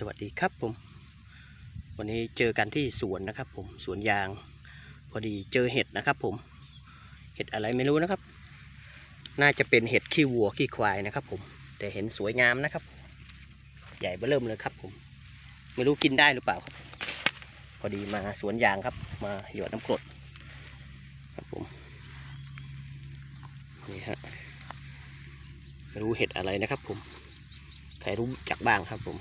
สวัสดีครับผม วันนี้เจอกันที่สวนนะครับ ผมสวนยาง พอดีเจอเห็ดนะครับผม เห็ดอะไรไม่รู้นะครับ น่าจะเป็นเห็ดขี้วัวขี้ควายนะครับ ผม แต่เห็นสวยงามนะครับ ใหญ่เบ้อเริ่มเลยครับ ผม ไม่รู้กินได้หรือเปล่าครับ พอดีมาสวนยางครับ มาหยดน้ำกรดครับผมนี่ฮะไม่รู้เห็ดอะไรนะครับ ผมใครรู้จักบ้างครับผม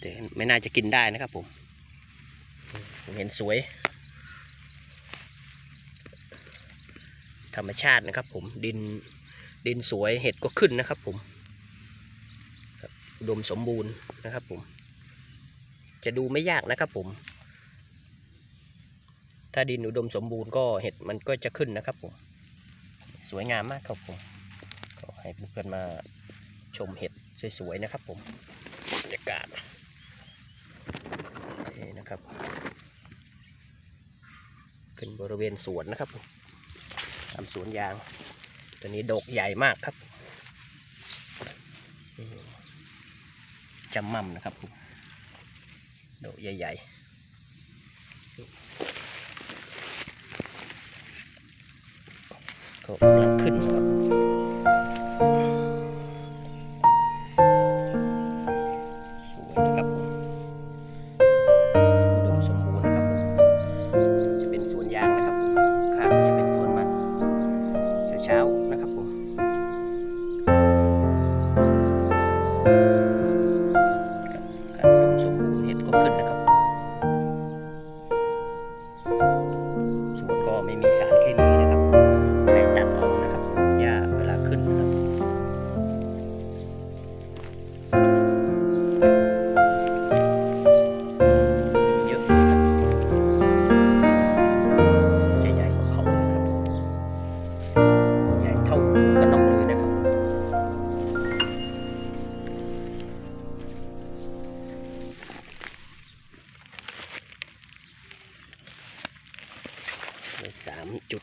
แต่ไม่น่าจะกินได้นะครับผมผมเห็นสวย ธรรมชาตินะครับผมดินดินสวยเห็ดก็ขึ้นนะครับผมอุดมสมบูรณ์นะครับผม จะดูไม่ยากนะครับผม ถ้าดินอุดมสมบูรณ์ก็เห็ดมันก็จะขึ้นนะครับผม สวยงามมากครับผมก็ให้เพื่อนๆมาชมเห็ดสวยๆนะครับผมบรรยากาศนี่นะครับ ขึ้นบ ริเวณสวนนะครับทำสวนยาง ตัวนี้ดกใหญ่มากครับจำมั่มนะครับผมดกใหญ่ๆก็กำลังขึ้นนะครับ ครั สามจุด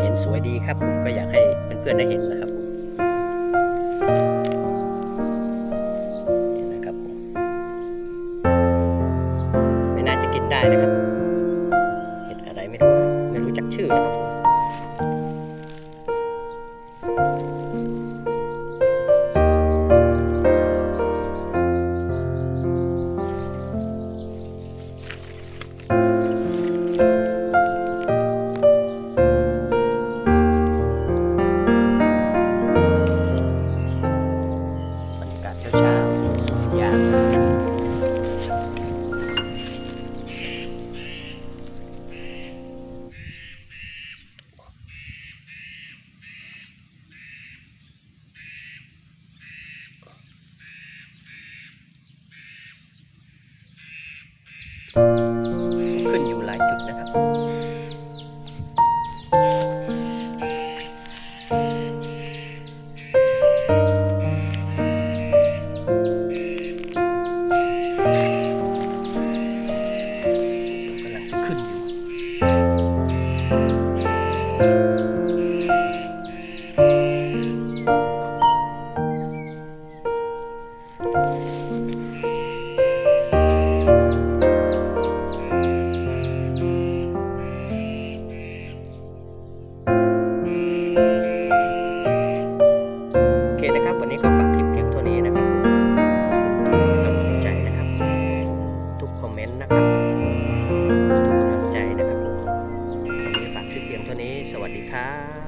เห็นสวยดีครับผมก็อยากให้เพื่อนๆได้เห็นนะครับนะครับไม่น่าจะกินได้นะครับ เห็ดอะไรไม่รู้ ไม่รู้จักชื่อนะครับ วันนี้ก็ฝากคลิปเพียงเท่านี้นะครับทุกำลังใจนะครับ ทุกคอมเมนต์นะครับ ทุกกำลังใจนะครับวันนี้ฝากคลิปเพียงเท่านี้ สวัสดีครับ